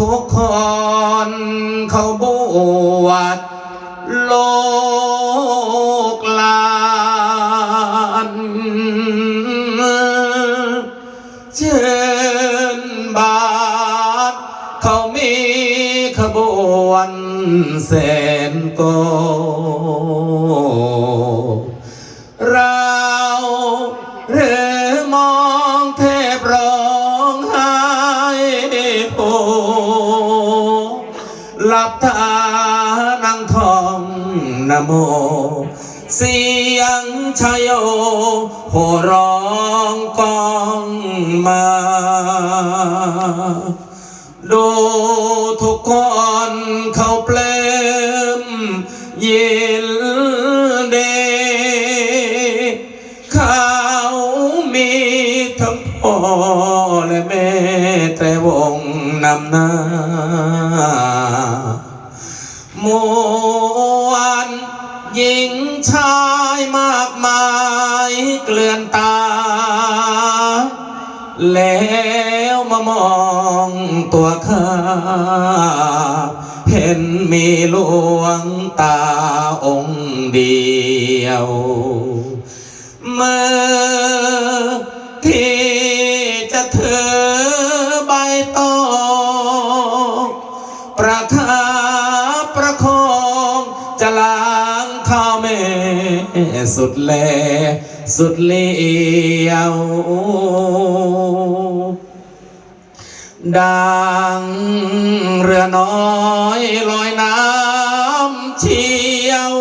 ทุกคนเขาบวชโลกลานเชิญบาทเขามีขบวนแสนโกรา หลับตานั่งท่องนโม เสียงชายโยโหร้องกองมา ดูทุกคนเขาเปลมยินเด หน้ามวนหญิงชายมากมายเกลื่อนตา แล้วมามองตัวข้า เห็นมีหลวงตาองค์เดียวเมื่อ คาประคองจะล้างเท้าแม่สุดแล สุดเลี้ยวดังเรือน้อยลอยน้ำเชี่ยว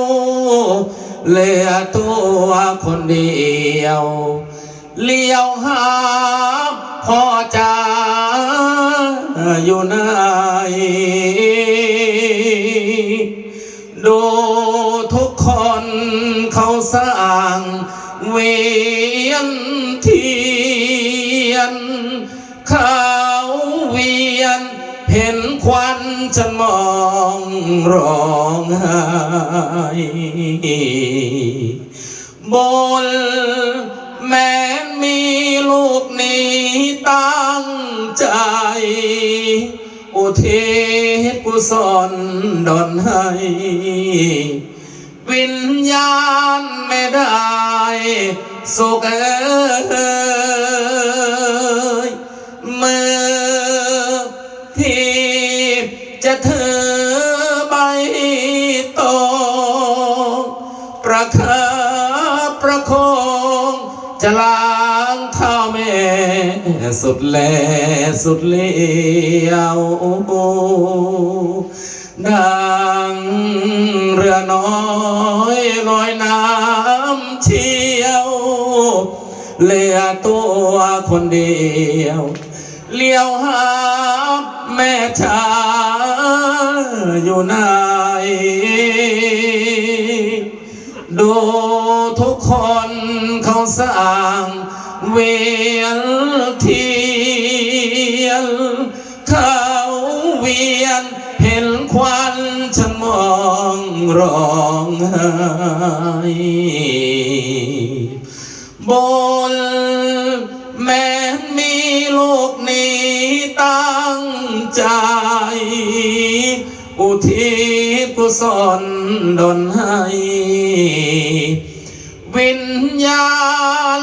เหลือตัวคนเดียว เลี้ยวหาพ่อจ๋าอยู่ไหน วียนเทียนเขาเวียน เห็นควันฉันมองร้องไห้บนแม้นมีลูกนี้ตั้งใจ อุทิศกุศลดลให้ วิญญาณไม่ได้สุขเอ้ยเมื่อที่จะถือใบตองประคับประคองจะล้างเท้าแม่สุดแลสุดเลี้ยวดังเรือน้อ เหลือตัวคนเดียว เลี้ยวหาแม่ชาอยู่ไหนดูทุกคนเขาสร้างเวียนเทียนเขาเวียนเห็นควันฉันมองร้องไห้ บน แม้มีลูกนี้ตั้งใจ อุทิศกุศลดนให้ วิญญาณ